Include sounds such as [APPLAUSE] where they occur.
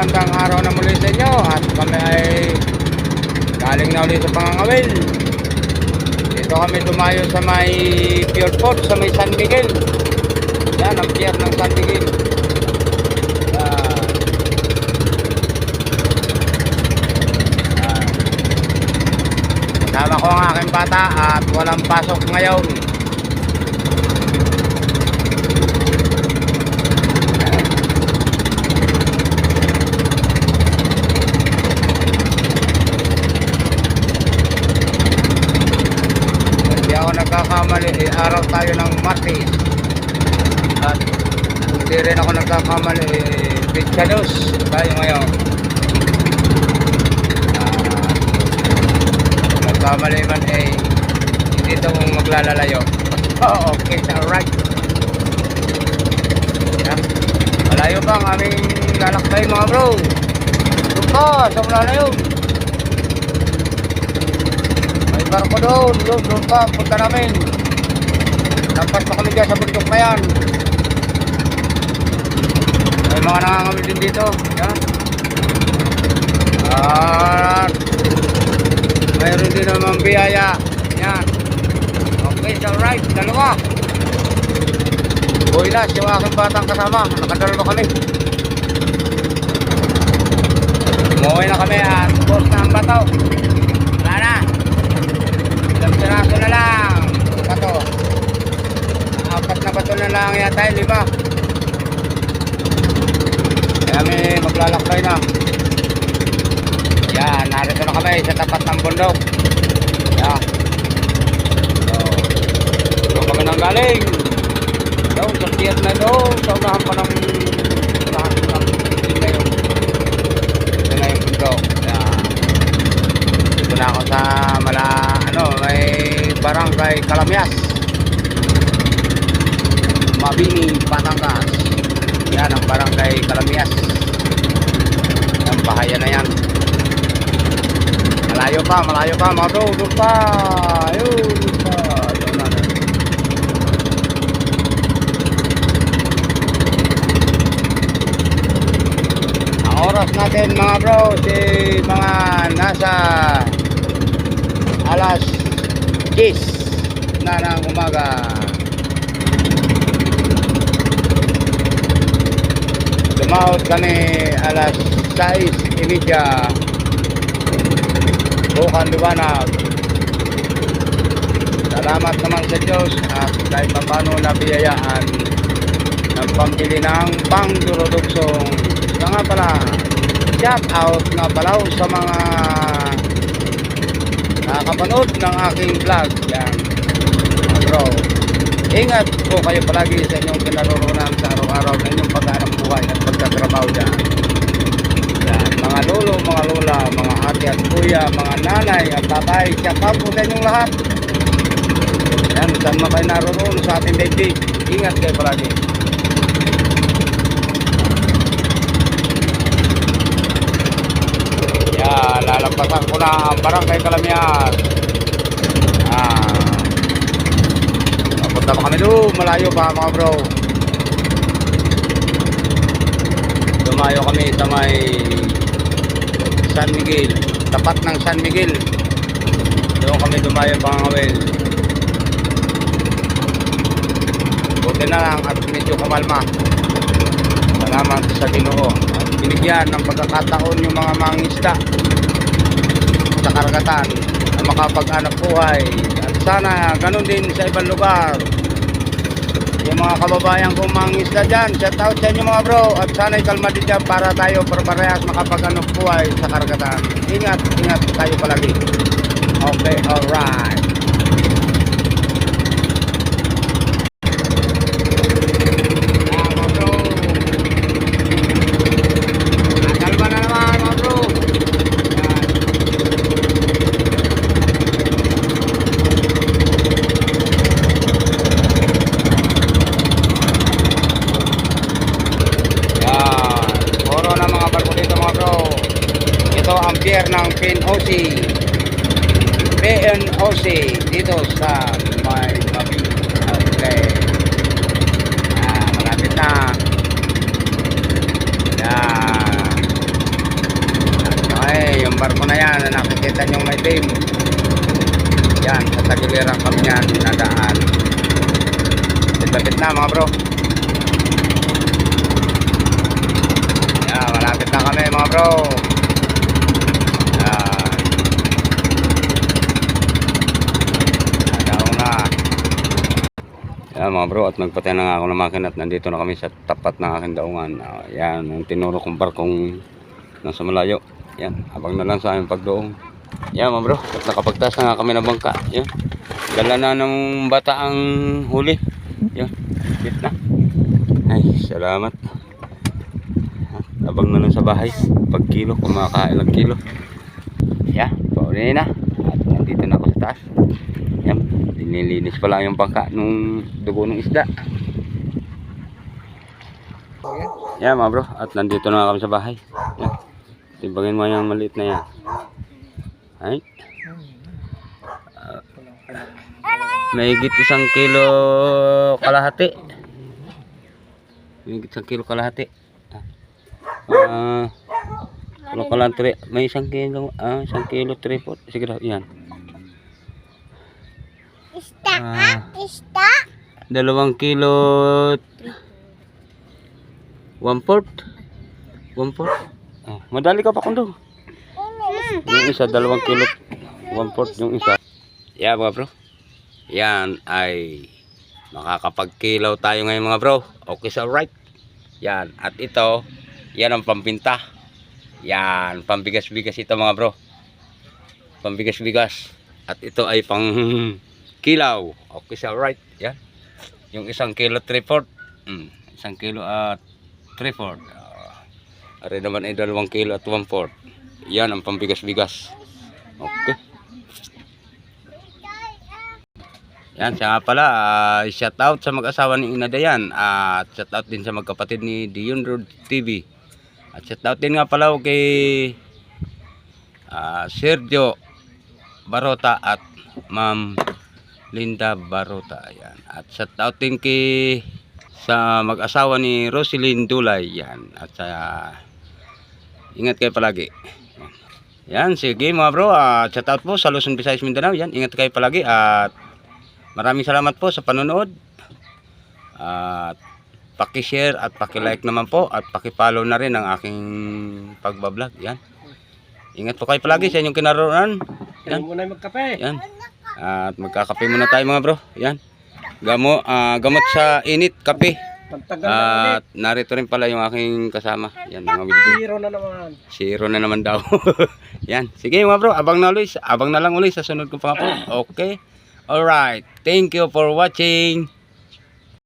magandang araw na muli sa inyo at kami ay galing na ulit sa pangangawil. Dito kami dumayo sa may Pure Port sa may San Miguel. Yan ang pier ng San Miguel. Yan. Yan. Kasama ko ang aking bata at walang pasok ngayon. Hindi ako nagkakamali. Eh, araw tayo ng Martes. At hindi rin ako nagkakamali. Eh, Pitchados tayo ngayon. Ah, nagkamali man eh, hindi ito kung maglalalayo. [LAUGHS] Oh, okay, alright. Yeah. Malayo pa ang aming lalakbay mga bro. Doon pa, sa malayo. May barko doon, doon, doon pa, punta namin. Lampas pa kami dyan sa bundok na yan. May mga nangangamil din dito. Yan. At mayroon din naman biyaya. Yan. Okay, it's alright. Dalawa. Builas, yung aking batang kasama. Nakadalawa kami. Umuwi na kami at post na ang bato. Na lang yata yun, lima. Kaya may maglalakbay na. Yan, narito na kami sa tapat ng bundok. Yan. So, doon kami nang galing. Doon sa tiyat na doon. Sa unahan pa ng unahan ng din na yun. Ito na yung bundok. Yan. Dito na ako sa mala, ano, may barangay Kalamias. Mabini, Batangas. Yan ang barangay Kalamias. Yan, bahaya na yan. Malayo pa, malayo pa, mga bro, doon pa. Doon pa. Na, doon. Ang oras natin mga bro, si mga nasa alas 10 na ng umaga. Dumahot kami alas 6.30 Bukan liwanag Salamat naman sa Diyos at kahit pa paano nabiyayaan ng pambili ng pangduroduksong Ito nga pala. Shout out nga pala sa mga nakakapanood ng aking vlog. Yan. Bro ingat po kayo palagi sa inyong kinaroroonan sa araw-araw na inyong pag-aanap buhay at pagtatrabaho dyan. Yan, mga lolo, mga lola, mga ate at kuya, mga nanay at tatay, shout out po sa inyong lahat. Yan, saan man kayo naroon sa ating daigdig? Ingat kayo palagi. Yan, lalampasan ko na ang barangay Kalamias ah Papunta pa kami doon, malayo pa mga bro. Dumayo kami sa may San Miguel, tapat ng San Miguel. Doon kami dumayo pangawil. Buti na lang at medyo kumalma. Salamat sa Ginoo. At binigyan ng pagkakataon yung mga mangisda sa karagatan na makapag-anak buhay at sana ganun din sa ibang lugar yung mga kababayan kong mangisda dyan shout out sa inyo mga bro. At sana'y kalma din dyan para tayo parehas makapag-anak buhay sa karagatan. Ingat, ingat tayo palagi. Okay, alright Ah, mga bro. Ah, kalma na naman mga bro Yan. Yan. Puro na mga barko dito mga bro. Ito ang pier ng PNOC. PNOC dito sa may Mabi. Okay. Ah, malapit na. Yan. barko na yan na nakikita nyo may team. Yan, sa tagiliran kami yan, nadaan. Lapit na mga bro. Yan, malapit na kami mga bro. Yan. Nadaong na. Yan mga bro, at nagpatay na nga ako ng makina at nandito na kami sa tapat ng aking daungan. Ah, yan, ang tinuro kong barkong nasa malayo. Yan, abang na lang sa aming pagdoong. Yan mga bro, at nakapagtas na nga kami ng bangka. Yan, dala na ng bata ang huli. Yan, bit na. Ay, salamat. At abang na lang sa bahay. Pag kilo, kung makakailang kilo. Yan, pauli na. At nandito na ako sa taas. Yan, dinilinis pa lang yung bangka nung dugo ng isda. Yan mga bro, at nandito na kami sa bahay. Yan. Timbangin mo yung maliit na yan. Ay. Ah, may higit isang kilo kalahati. May higit isang kilo kalahati. Ah, ano ko lang tre, may isang kilo, ah, isang kilo tripod. Sige daw, yan. Ista Ah, Ista? dalawang kilo one fourth. One fourth. Oh, madali ka pa kundo. Yung isa dalawang kilo one fourth yung isa. Yeah mga bro. Yan ay makakapagkilaw tayo ngayon mga bro. Okay so right. Yan at ito yan ang pampinta. Yan pambigas-bigas ito mga bro. Pambigas-bigas. At ito ay pang kilaw. Okay so right yan yung isang kilo 3 fourth. Mm, isang kilo at 3 fourth. Uh, ari naman ay dalawang kilo at 1 fourth. Yan ang pambigas-bigas. Okay. Yan siya pala uh, shout out sa mag-asawa ni Ina Dayan at shout out din sa magkapatid ni Dion Road TV at shout out din nga pala kay ah, Sergio Barota at Ma'am Linda Barota ayan. At shout out din kay sa mag-asawa ni Roselyn Dulay yan. At sa ingat kayo palagi. Yan, sige mga bro. At shout out po sa Luzon, Visayas, Mindanao. Yan, ingat kayo palagi at maraming salamat po sa panonood. At paki-share at paki-like naman po at paki-follow na rin ang aking pagbablog. Yan. Ingat po kayo palagi sa inyong kinaroonan. Yan. muna magkape. Yan. At magkakape muna tayo mga bro. Yan. Gamo, ah, gamot sa init, kape. At narito rin pala yung aking kasama. Yan, mga. Zero na naman. Zero na naman daw. [LAUGHS] Yan. Sige mga bro, abang na ulit. Abang na lang ulit sa sunod kong pangapo. Okay? Alright. Thank you for watching.